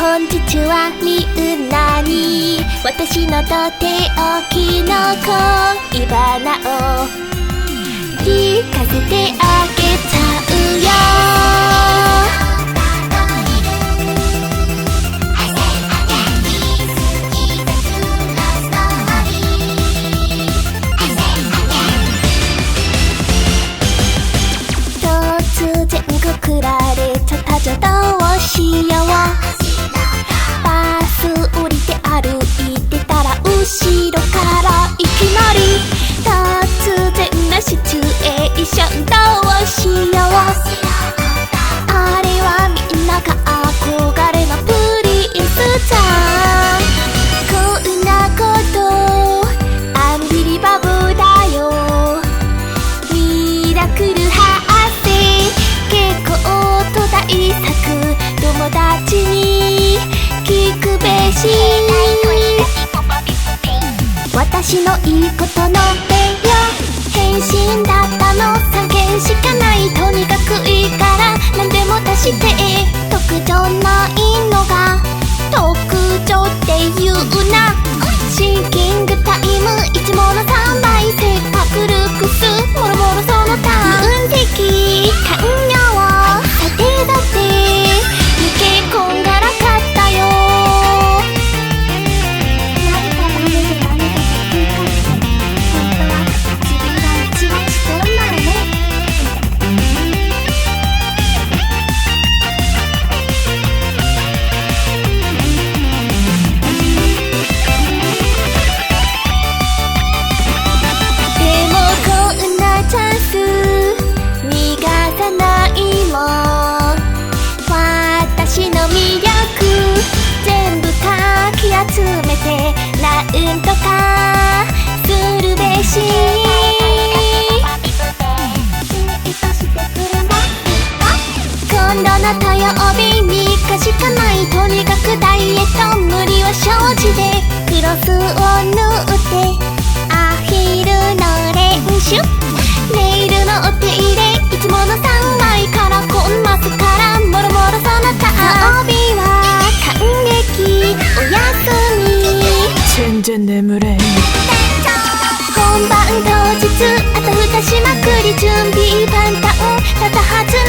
本日はみんなに私のとっておきの恋バナを聞かせてあげちゃうよ。突然告られちゃったじゃどうしよう。シチュエー。ションどうしようあれはみんなが憧れのプリンスちゃんこんなことアンビリバボー。だよミラクル発生結構と大作友達に聞くべし私のいいことのべよ変身だったの3件しかないとにかくいいから何でも出して特徴ないのが特徴っていうな。シンなたやかしかないとにかくダイエット無理は承知でクロスを縫ってアヒルの練習ネイルのお手入れいつもの3枚からコンマスからもろもろその他帯は感激おやみ全然眠れん本番当日あとたしまくり準備万端。ただず